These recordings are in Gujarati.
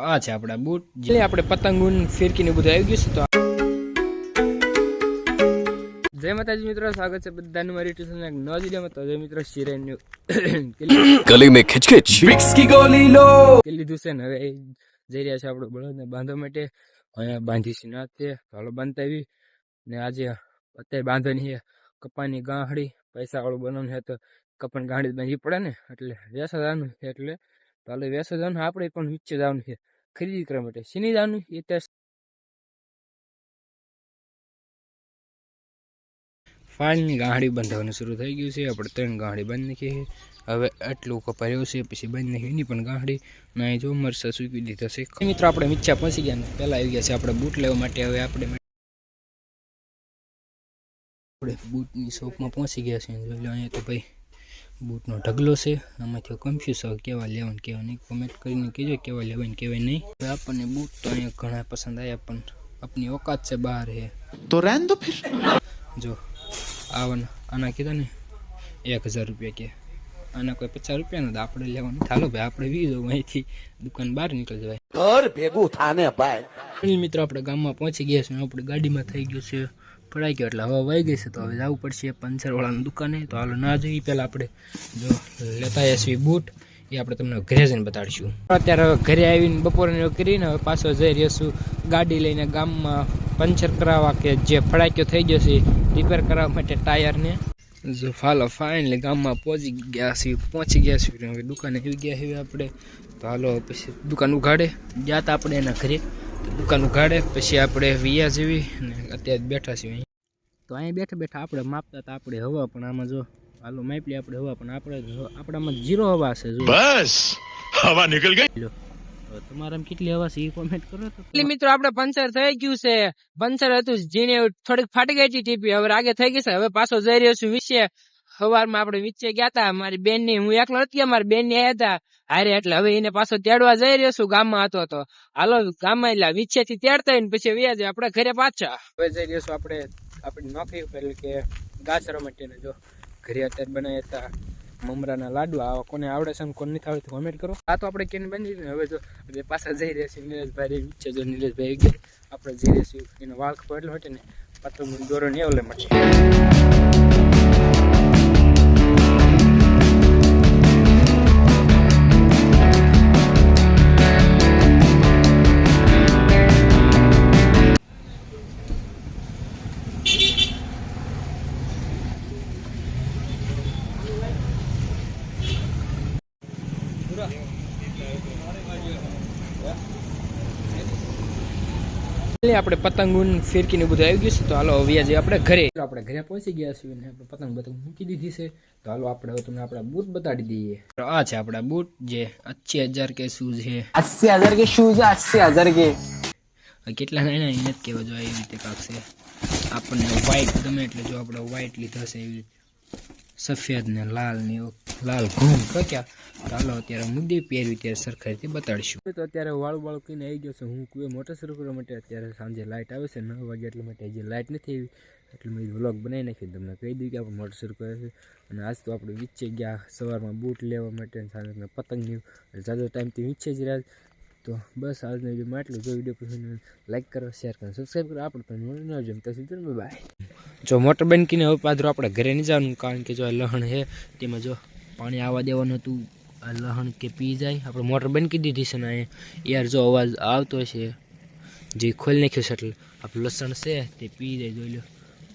આ છે આપણા બૂટ. જે આપણે પતંગુન ફિરકીને બધું આવી ગયું છે તો જય માતાજી મિત્રો સ્વાગત છે બધાનું મારી ટ્યુશન એક નવા જિલ્લામાં તો જય મિત્રો શિરેન ગલી મે ખિચખિચ. વિક્સ કી ગોલી લો. કે લીધું છે ને હવે જઈ રહ્યા છે આપણે બળદને બાંધવા માટે. અહીંયા બાંધી છે નાતે હાલો બાંધાવી ને આજે અત્યારે બાંધવાની છે કપાની ગાંહડી. પૈસા વાળું બનાવવાનું છે તો કપાની ગાંહડી બાંધી પડે ને એટલે વ્યસાદાનું એટલે તો વેસો જવાનું આપણે પણ નીચે જવાનું છે, ખરીદી કરવા માટે. શીની જવાનું એ ત્યાં ફાઇલની ગાંડી બંધાવવાનું શરૂ થઈ ગયું છે. આપણે ત્રણ ગાંડી બંધ નાખી છે. હવે આટલું કપાયું છે, પછી બંધ નાખી, એની પણ ગાંડી. ના જો મરસા સૂકી દીધા છે. મિત્રો આપણે મીચા પહોંચી ગયા પહેલા આવી ગયા છે આપણે બૂટ લેવા માટે. હવે આપણે આપણે બૂટની શોપમાં પહોંચી ગયા છે. જોઈ લો અહીંયા તો ભાઈ बूट नो ढगलो से। आम थो तो कन्फ्यूज़ हो क्या लेवन कह कमेंट कर कहो लेवन कह नहीं। आपने तो बूट तो अँ घना पसंद आया अपन अपनी औकात से बाहर है। तो रहन दो फिर। जो आवन आना कीधा ने? एक हज़ार रुपया के। आना कोई पचास रुपया ना तो आप लेवा थालो भाई आप भी वहीं थी दुकान बाहर निकल जाए। घर भेगू थाने भाई। मित्र अपने गाम में पहुँची गया गाड़ी में थी गए પડાઈ ગયો એટલે હવા વહી ગઈ છે. તો હવે જવું પડશે પંચરવાળાની દુકાને. તો હાલો, ના જોઈએ, પહેલાં આપણે જો લેતા એસવી બૂટ. એ આપણે તમને ઘરે જઈને બતાડીશું. અત્યારે હવે ઘરે આવીને બપોરે કરીને હવે પાછો જઈ રહ્યો છું ગાડી લઈને ગામમાં પંચર કરાવવા કે જે ફડાક્યો થઈ ગયો છે રિપેર કરાવવા માટે ટાયરને જો ફાલો ફાઇનલી ગામમાં પહોંચી ગયા છીએ, પહોંચી ગયા છીએ. હવે દુકાને આવી ગયા છીએ આપણે. તો હાલો, પછી દુકાન ઉઘાડે. ગયા આપણે એના ઘરે. દુકાન ઉઘાડે, પછી આપણે વિયા જેવી અને અત્યારે બેઠા છીએ તો અહીં બેઠા બેઠા આપણે માપતા હતા આપણે હવા પણ આમાં જો હાલો માપલી આપણે હવા પણ આપણે આપણામાં જીરો હવા છે જો બસ! હવા નીકળ ગઈ? તમારા કેટલી હવા છે એ કોમેન્ટ કરો તો. મિત્રો આપણે પંચર થઈ ગયું છે. પંચર હતું જેને થોડીક ફાટી ગઈ હતી ટીપી. હવે આગે થઈ ગઈ છે. હવે પાછો જઈ રહ્યો છું વિશે. સવારમાં આપણે વિચે ગયા હતા. મારી બેનની હું એકલો હતી મારી બેનની હતા હારે. એટલે હવે એને પાછો તેડવા જઈ રહ્યો છું. ગામમાં હતો તો. હાલો ગામમાં એટલે વિચે થી તેડતા પછી વ્યાજે આપણે ઘરે પાછા. હવે જઈ રહ્યો છું આપણે આપણી નોકરી ઉપર એટલે કે ગાછરો માટેના જો ઘરે અત્યારે બનાવ્યા હતા મમરાના લાડુ. આ કોને આવડે છે કોને નથી આવડતું કોમેન્ટ કરો. આ તો આપણે કેન બની ને હવે જો પાછા જઈ રહ્યા છીએ નીરજભાઈ છે જો નીરજભાઈ ગયા. આપણે જઈ રહ્યા છીએ. એનો વાળ પડેલો હતો ને પાત્ર દોરો ને આવલે માટે એટલે આપણે પતંગુન ફિરકીને બધું આવી ગયું છે તો હાલો હવે આપણે ઘરે. આપણે ઘરે પહોંચી ગયા છીએ ને આપણે પતંગ બતંગ મૂકી દીધી છે. તો હાલો આપણે તમને આપણા બૂટ બતાડી દઈએ. આ છે આપણા બૂટ જે અચ્છી હજાર કે શૂઝ છે? અસ્સી હજાર કે શૂઝ અસ્સી હજાર કે? કેટલા નહીં નહીં નથી કહેવા જો એવી રીતે કાંક આપણને વ્હાઈટ ગમે એટલે જો આપણે વ્હાઈટ લીધા છે એવી સફેદ ને લાલ ને એવું. લાલ ઘૂમ તો ચાલો, અત્યારે મુદ્દે પહેરવી ત્યારે સરખા રીતે બતાડીશું. તો અત્યારે વાળું વાળું કહીને આવી ગયો છે. હું કુએ મોટર શરૂ માટે અત્યારે સાંજે લાઇટ આવે છે. નવ વાગે એટલે માટે હજી લાઇટ નથી આવી. એટલે મેં વ્લોગ બનાવી નાખી તમને કહી દઉં કે આપણે મોટર શરૂ કરે છે. અને આજ તો આપણે વીચે ગયા સવારમાં બૂટ લેવા માટે સાંજે પતંગ પતંગની ઝાઝો ટાઈમથી વીચે જ રહ્યા. તો બસ આજનો વિડીયોમાં એટલું જો વીડિયો પસંદ લાઈક કરો શેર કરો સબસ્ક્રાઈબ કરો. આપણે પણ ન જેમ ત્યાં સુધી બાય જો મોટર બંધ કરીને હવે પાદરો આપણે ઘરે નહીં જવાનું કારણ કે જો લહણ છે, તેમાં જો પાણી આવવા દેવાનું હતું. લહણ કે પી જાય. આપણે મોટર બંધ કરી દીધી છે ને યાર જો અવાજ આવતો છે, જે ખોલી નાખ્યું છે આપણું લસણ છે તે પી જાય, જોઈ લો.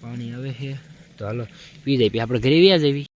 પાણી આવે છે. તો હાલો, પી જાય પછી આપણે ઘરે વ્યા જવી